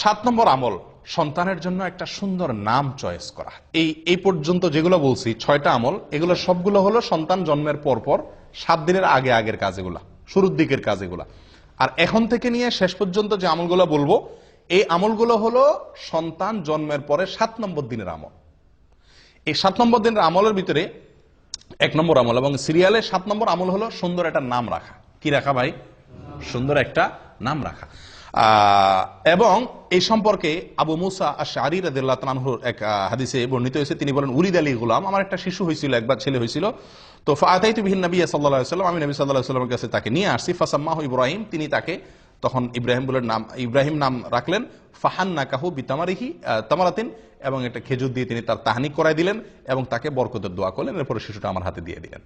সাত নম্বর আমল, সন্তানের জন্য একটা সুন্দর নাম চয়েস করা। এই এই পর্যন্ত যেগুলো বলছি, ছয়টা আমল, এগুলো সবগুলো হলো সন্তান জন্মের পর পর সাত দিনের আগে আগের কাজ এগুলা শুরুর দিকের কাজ এগুলা আর এখন থেকে নিয়ে শেষ পর্যন্ত যে আমলগুলো বলব, এই আমলগুলো হলো সন্তান জন্মের পরে সাত নম্বর দিনের আমল। এই সাত নম্বর দিনের আমলের ভিতরে এক নম্বর আমল এবং সিরিয়ালে সাত নম্বর আমল হলো সুন্দর একটা নাম রাখা। কি রাখা ভাই? সুন্দর একটা নাম রাখা। এবং এই সম্পর্কে আবু মুসা আশারি রাদিল্লাহ তানহুর এক হাদিসে বর্ণিত হয়েছে। তিনি বলেন, উলিদ আলী গুলাম, আমার একটা শিশু হয়েছিল, একবার ছেলে হয়েছিল। তো ফাতাইতু বিহিন নবী আলাইহি সাল্লাম আমি নবী আলাইহি সাল্লামের কাছে তাকে নিয়ে আসছি। ফাসাম্মাহু ইব্রাহিম, তিনি তাকে তখন ইব্রাহিম বলে নাম, ইব্রাহিম নাম রাখলেন। ফাহান নাকাহু বিতামারিহি তামারাতিন, এবং একটা খেজুর দিয়ে তিনি তার তাহানিক করাই দিলেন এবং তাকে বরকতের দোয়া করলেন। এরপরে শিশুটা আমার হাতে দিয়ে দিলেন।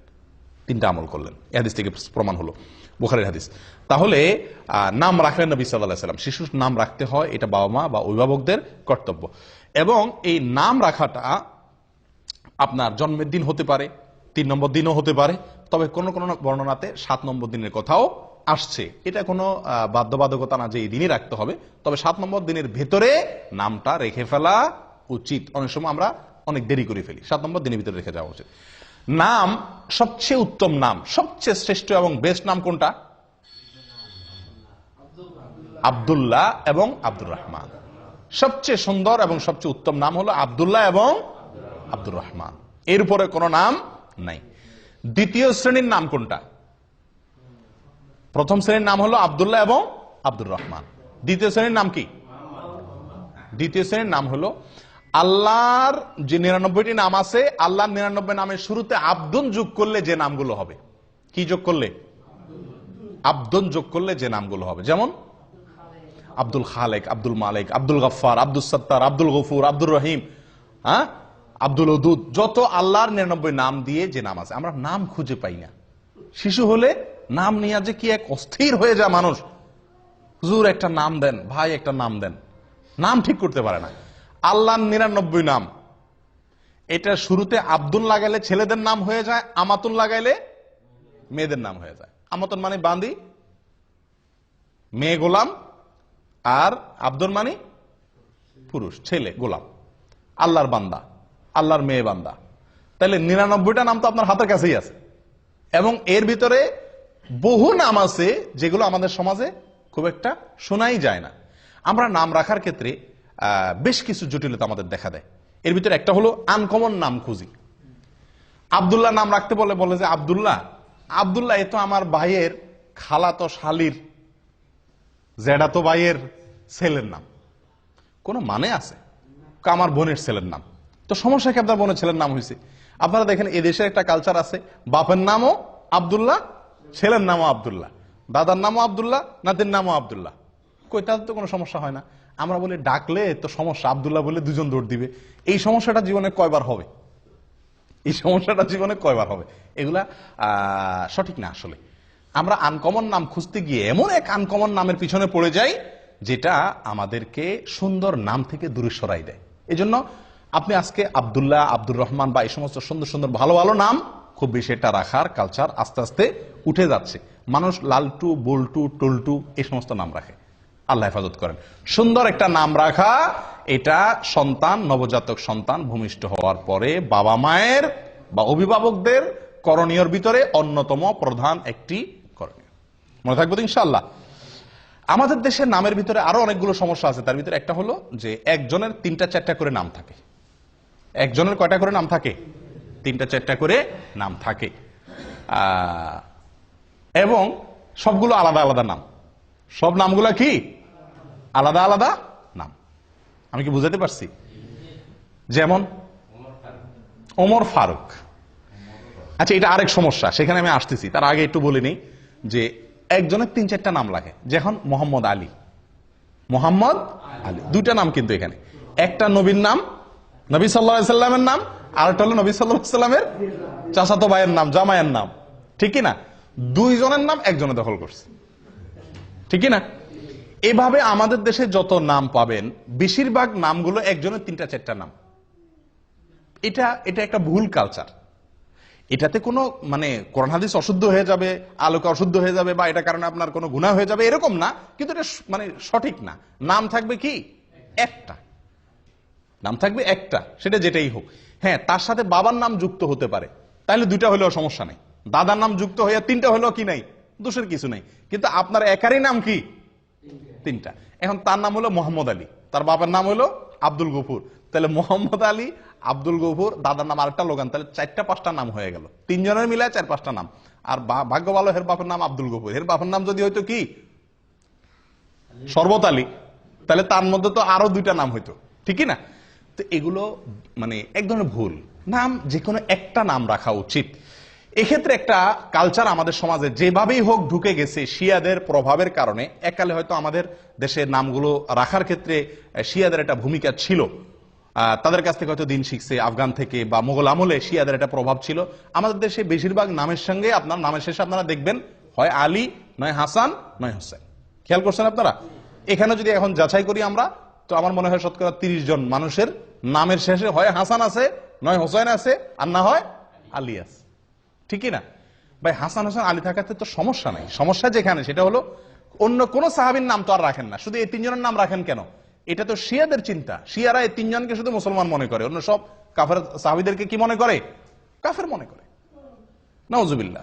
তিনটা আমল করলেন। এই হাদিস থেকে প্রমাণ হলো, বুখারের হাদিস। তাহলে নাম রাখলেন নবী সাল্লাহ সাল্লাম। শিশুর নাম রাখতে হয়, এটা বাবা মা বা অভিভাবকদের কর্তব্য। এবং এই নাম রাখাটা আপনার জন্মের দিন হতে পারে, তিন নম্বর দিনও হতে পারে, তবে কোন কোনো বর্ণনাতে সাত নম্বর দিনের কথাও আসছে। এটা কোনো বাধ্যবাধকতা না যে এই দিনই রাখতে হবে, তবে সাত নম্বর দিনের ভেতরে নামটা রেখে ফেলা উচিত। অনেক সময় আমরা অনেক দেরি করে ফেলি, সাত নম্বর দিনের ভিতরে রেখে যাওয়া উচিত। নাম, সবচেয়ে উত্তম নাম, সবচেয়ে শ্রেষ্ঠ এবং বেস্ট নাম কোনটা? আব্দুল্লাহ এবং আব্দুর রহমান। সবচেয়ে সুন্দর এবং সবচেয়ে উত্তম নাম হলো আবদুল্লাহ এবং আব্দুর রহমান। এর উপরে কোনো নাম নাই। দ্বিতীয় শ্রেণির নাম কোনটা? প্রথম শ্রেণির নাম হলো আব্দুল্লাহ এবং আব্দুর রহমান। দ্বিতীয় শ্রেণির নাম কি? দ্বিতীয় শ্রেণির নাম হলো আল্লাহর যে নিরানব্বইটি নাম আছে, আল্লাহর নিরানব্বই নামের শুরুতে আব্দুন যোগ করলে যে নামগুলো হবে। কি যোগ করলে? আব্দুন যোগ করলে যে নামগুলো হবে। যেমন আব্দুল খালেক, আব্দুল মালিক, আব্দুল গফার আব্দুল সত্তার, আব্দুল গফুর আব্দুল রহিম হ্যাঁ? আব্দুল ওদুদ যত আল্লাহর নিরানব্বই নাম দিয়ে যে নাম আছে, আমরা নাম খুঁজে পাই না। শিশু হলে নাম নিয়ে যে কি এক অস্থির হয়ে যায় মানুষ। হুজুর একটা নাম দেন, ভাই একটা নাম দেন। নাম ঠিক করতে পারে না। আল্লাহর নিরানব্বই নাম। এটা শুরুতে আব্দুল লাগাইলে ছেলেদের নাম হয়ে যায় আমাতুন লাগাইলে মেয়েদের নাম হয়ে যায়। আমাতুন মানে বান্দি, মেয়ে গোলাম আর আব্দুল মানি পুরুষ, ছেলে, গোলাম। আল্লাহর বান্দা, আল্লাহর মেয়ে বান্দা। তাহলে নিরানব্বইটা নাম তো আপনার হাতের কাছেই আছে। এবং এর ভিতরে বহু নাম আছে যেগুলো আমাদের সমাজে খুব একটা শোনাই যায় না। আমরা নাম রাখার ক্ষেত্রে বেশ কিছু জটিলতা আমাদের দেখা দেয়। এর ভিতরে একটা হলো আনকমন নাম খুঁজি। আবদুল্লাহ নাম রাখতে বলে বলে যে, আবদুল্লাহ আবদুল্লাহ, এ তো আমার ভাইয়ের খালা তো শালির জেডা তো ভাইয়ের ছেলের নাম। কোনো মানে আছে? আমার বোনের ছেলের নাম। তো সমস্যা কি আপনার বোনের ছেলের নাম হয়েছে আপনারা দেখেন এদেশের একটা কালচার আছে। বাপের নামও আবদুল্লাহ, ছেলের নামও আবদুল্লাহ। দাদার নামও আবদুল্লাহ, নাতির নামও আবদুল্লাহ। কই, তাদের তো কোনো সমস্যা হয় না। আমরা বলি ডাকলে তো সমস্যা, আবদুল্লাহ বলে দুজন দৌড় দিবে। এই সমস্যাটা জীবনে কয়বার হবে? এই সমস্যাটা জীবনে কয়বার হবে? এগুলা সঠিক না আসলে। আমরা আনকমন নাম খুঁজতে গিয়ে এমন এক আনকমন নামের পিছনে পড়ে যাই, যেটা আমাদেরকে সুন্দর নাম থেকে দূরে সরাই দেয়। এই জন্য আপনি আজকে আবদুল্লাহ, আব্দুর রহমান বা এই সমস্ত সুন্দর সুন্দর, ভালো ভালো নাম খুব বেশি এটা রাখার কালচার আস্তে আস্তে উঠে যাচ্ছে। মানুষ লালটু, বল্টু, টল্টু, এই সমস্ত নাম রাখে। আল্লাহ হেফাজত করেন। সুন্দর একটা নাম রাখা, এটা সন্তান, নবজাতক সন্তান ভূমিষ্ঠ হওয়ার পরে বাবা মায়ের বা অভিভাবকদের করণীয়র ভিতরে অন্যতম প্রধান একটি করণীয়। মনে থাকবে ইনশাল্লাহ আমাদের দেশের নামের ভিতরে আরও অনেকগুলো সমস্যা আছে। তার ভিতরে একটা হলো যে একজনের তিনটা চারটা করে নাম থাকে। একজনের কয়টা করে নাম থাকে? তিনটা চারটা করে নাম থাকে। এবং সবগুলো আলাদা আলাদা নাম। সব নামগুলা কি? আলাদা আলাদা নাম। আমি কি বুঝাতে পারছি? যেমন ওমর ফারুক। আচ্ছা এটা আরেক সমস্যা, সেখানে আমি আসতেছি। তার আগে একটু বলে নিই যে একজনের তিন চারটা নাম লাগে। যেমন মোহাম্মদ আলী। মোহাম্মদ আলী। দুইটা নাম কিন্তু এখানে। একটা নবীর নাম, নবী সাল্লামের নাম আর একটা হলো নবী সাল্লামের চাচাতো ভাইয়ের নাম, জামাইয়ের নাম। ঠিক না? দুইজনের নাম একজনে দখল করছে। ঠিক না? এভাবে আমাদের দেশে যত নাম পাবেন, বেশিরভাগ নামগুলো একজনের তিনটা চারটা নাম। এটা এটা একটা ভুল কালচার এটাতে কোনো মানে কোরআন হাদিস অশুদ্ধ হয়ে যাবে, আলোকে অশুদ্ধ হয়ে যাবে, বা এটা কারণে আপনার কোনো গুণা হয়ে যাবে, এরকম না, কিন্তু এটা মানে সঠিক না। নাম থাকবে কি? একটা। নাম থাকবে একটা, সেটা যেটাই হোক। হ্যাঁ তার সাথে বাবার নাম যুক্ত হতে পারে। তাহলে দুইটা হলেও সমস্যা নেই। দাদার নাম যুক্ত হয়ে তিনটা হলেও কি নাই? দোষের কিছু নাই। কিন্তু আপনার একারই নাম কি? তিনটা। এখন তার নাম হলো মোহাম্মদ আলী। তার বাবার নাম হলো আব্দুল গফুর। তাহলে মোহাম্মদ আলী, আব্দুল গফুর, দাদার নাম আরেকটা লোগান। তাহলে চারটা পাঁচটা নাম হয়ে গেল। তিনজনের মিলায় চার পাঁচটা নাম। আর ভাগ্য ভালো হের বাপের নাম আব্দুল গফুর। এর বাপের নাম যদি হয়তো কি? শরবত আলী। তাহলে তার মধ্যে তো আরও দুইটা নাম হইতো। ঠিকই না? তো এগুলো মানে এক ধরনের ভুল। নাম যে কোনো একটা নাম রাখা উচিত। এক্ষেত্রে একটা কালচার আমাদের সমাজে যেভাবেই হোক ঢুকে গেছে শিয়াদের প্রভাবের কারণে, এককালে হয়তো আমাদের দেশের নামগুলো রাখার ক্ষেত্রে শিয়াদের একটা ভূমিকা ছিল। তাদের কাছ থেকে হয়তো দিন শিখছে, আফগান থেকে বা মোগল আমলে শিয়াদের একটা প্রভাব ছিল। আমাদের দেশে বেশিরভাগ নামের সঙ্গে আপনার নামের শেষে আপনারা দেখবেন, হয় আলী, নয় হাসান, নয় হোসেন। খেয়াল করছেন আপনারা? এখানে যদি এখন যাচাই করি আমরা, তো আমার মনে হয় শতকরা তিরিশ জন মানুষের নামের শেষে হয় হাসান আছে, নয় হোসেন আছে, আর না হয় আলী আছে। ঠিকই না? ভাই, হাসান হোসেন, আলী থাকাতে তো সমস্যা নাই। সমস্যা যেখানে, সেটা হলো অন্য কোন সাহাবীর নাম তো আর রাখেন না। শুধু এই তিনজনের নাম রাখেন কেন? এটা তো শিয়াদের চিন্তা। শিয়ারা এই তিনজনকে শুধু মুসলমান মনে করে। অন্য সব কাফের সাহাবিদেরকে কি মনে করে? কাফের মনে করে। নওজুবিল্লাহ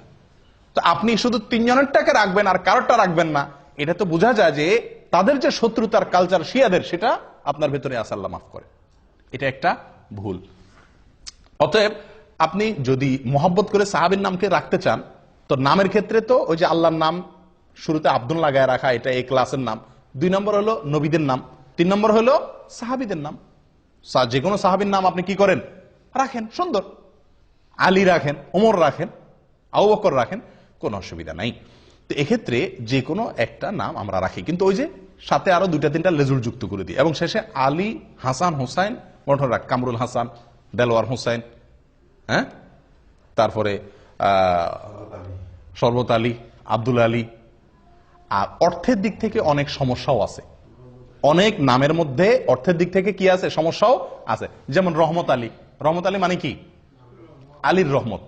তো আপনি শুধু তিনজনেরটাকে রাখবেন আর কারোরটা রাখবেন না, এটা তো বোঝা যায় যে তাদের যে শত্রুতার কালচার শিয়াদের, সেটা আপনার ভেতরে আসাল্লাহ মাফ করে। এটা একটা ভুল। অতএব আপনি যদি মোহাব্বত করে সাহাবির নামকে রাখতে চান, তো নামের ক্ষেত্রে তো ওই যে আল্লাহর নাম শুরুতে আব্দুল লাগায় রাখা, এটা এই ক্লাসের নাম। দুই নম্বর হলো নবীদের নাম। তিন নম্বর হলো সাহাবিদের নাম। যে কোনো সাহাবির নাম আপনি কি করেন? রাখেন, সুন্দর। আলী রাখেন, ওমর রাখেন, আবু বকর রাখেন, কোনো অসুবিধা নাই। তো এক্ষেত্রে যে কোনো একটা নাম আমরা রাখি। কিন্তু ওই যে সাথে আরও দুইটা তিনটা লেজুর যুক্ত করে দিই। এবং শেষে আলী হাসান হোসাইন রাখ কামরুল হাসান দেলোয়ার হোসাইন হ্যাঁ? তারপরে শরবত আলী, আব্দুল আলী। আর অর্থের দিক থেকে অনেক সমস্যাও আছে। অনেক নামের মধ্যে অর্থের দিক থেকে কি আছে? সমস্যাও আছে। যেমন রহমত আলী। রহমত আলী মানে কি? আলীর রহমত।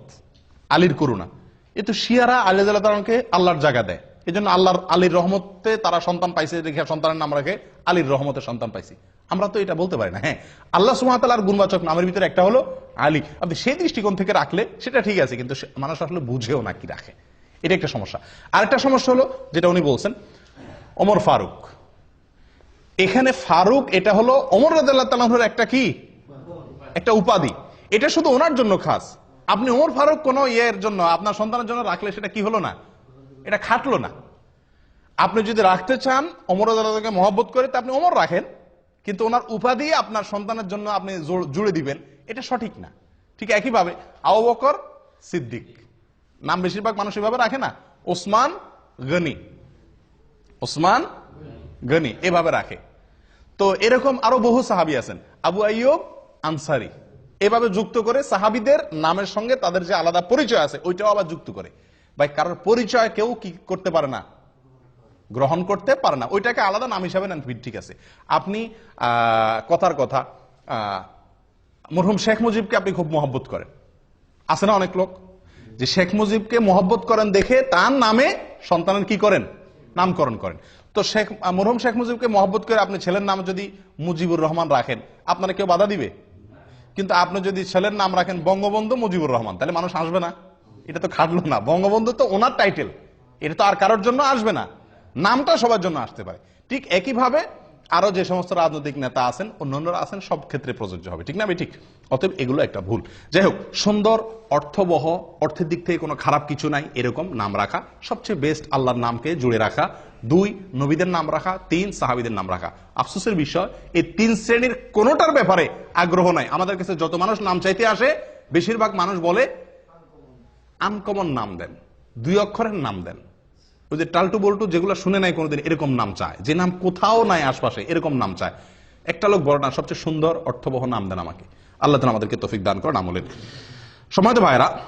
আলীর করুণা। এ তো শিয়ারা আলী তালকে আল্লাহর জায়গা দেয়। এই জন্য আল্লাহর, আলীর রহমতে তারা সন্তান পাইছে, দেখে সন্তানের নাম রাখে, আলীর রহমতে সন্তান পাইছি। আমরা তো এটা বলতে পারি না। হ্যাঁ আল্লাহ সুমাতালার গুণবাচক নামের ভিতরে একটা হলো আলী। আপনি সেই দৃষ্টিকোণ থেকে রাখলে সেটা ঠিক আছে, কিন্তু মানুষ আসলে বুঝেও না কি রাখে। এটা একটা সমস্যা। আরেকটা সমস্যা হলো, যেটা উনি বলছেন, ওমর ফারুক। এখানে ফারুক, এটা হলো ওমর রাজাল্লাহ তালাহুর একটা কি? একটা উপাধি। এটা শুধু ওনার জন্য খাস। আপনি ওমর ফারুক কোন ইয়ের জন্য, আপনার সন্তানের জন্য রাখলে সেটা কি হলো না? এটা খাটলো না। আপনি যদি রাখতে চান অমর আদালতকে মহব্বত করে, তা আপনি অমর রাখেন। কিন্তু ওনার উপাধি আপনার সন্তানের জন্য আপনি জুড়ে দিবেন, এটা সঠিক না। ঠিক একইভাবে আবু বকর সিদ্দিক। নাম বেশিরভাগ মানুষ এভাবে রাখে না। ওসমান গনি। ওসমান গনি এভাবে রাখে। তো এরকম আরও বহু সাহাবি আছেন। আবু আইয়ুব আনসারি। এভাবে যুক্ত করে সাহাবিদের নামের সঙ্গে তাদের যে আলাদা পরিচয় আছে, ওইটাও আবার যুক্ত করে। ভাই, কারোর পরিচয় কেউ কি করতে পারে না? গ্রহণ করতে পারে না। ওইটাকে আলাদা নাম হিসাবে নেন ঠিক আছে। আপনি কথার কথা মরহুম শেখ মুজিবকে আপনি খুব মহব্বত করেন। আছে না অনেক লোক? যে শেখ মুজিবকে মহব্বত করেন দেখে তার নামে সন্তানের কি করেন? নামকরণ করেন। তো শেখ মরহুম শেখ মুজিবকে মহব্বত করে আপনি ছেলের নাম যদি মুজিবুর রহমান রাখেন, আপনারা কেউ বাধা দিবে? কিন্তু আপনি যদি ছেলের নাম রাখেন বঙ্গবন্ধু মুজিবুর রহমান, তাহলে মানুষ আসবে না। এটা তো খাটলো না। বঙ্গবন্ধু তো ওনার টাইটেল এটা তো আর কারোর জন্য আসবে না। নামটা সবার জন্য আসতে পারে। ঠিক একইভাবে আরও যে সমস্ত রাজনৈতিক নেতা আছেন, অন্যান্যরা আছেন, সব ক্ষেত্রে প্রযোজ্য হবে। ঠিক না ভাই? ঠিক। অতএব এগুলো একটা ভুল। যাই হোক, সুন্দর, অর্থবহ, অর্থের দিক থেকে কোনো খারাপ কিছু নাই, এরকম নাম রাখা। সবচেয়ে বেস্ট আল্লাহর নামকে জুড়ে রাখা। দুই, নবীদের নাম রাখা। তিন, সাহাবিদের নাম রাখা। আফসোসের বিষয়, এই তিন শ্রেণির কোনোটার ব্যাপারে আগ্রহ নাই। আমাদের কাছে যত মানুষ নাম চাইতে আসে, বেশিরভাগ মানুষ বলে আনকমন নাম দেন। দুই অক্ষরের নাম দেন। ওই যে টাল্টু বল্টু যেগুলো শুনে নাই কোনোদিন, এরকম নাম চায়। যে নাম কোথাও নাই আশপাশে, এরকম নাম চায়। একটা লোক বড় না, সবচেয়ে সুন্দর, অর্থবহ নাম দেন আমাকে। আল্লাহ তালা আমাদেরকে তফিক দান করেন আমলের। সময় তো ভাইরা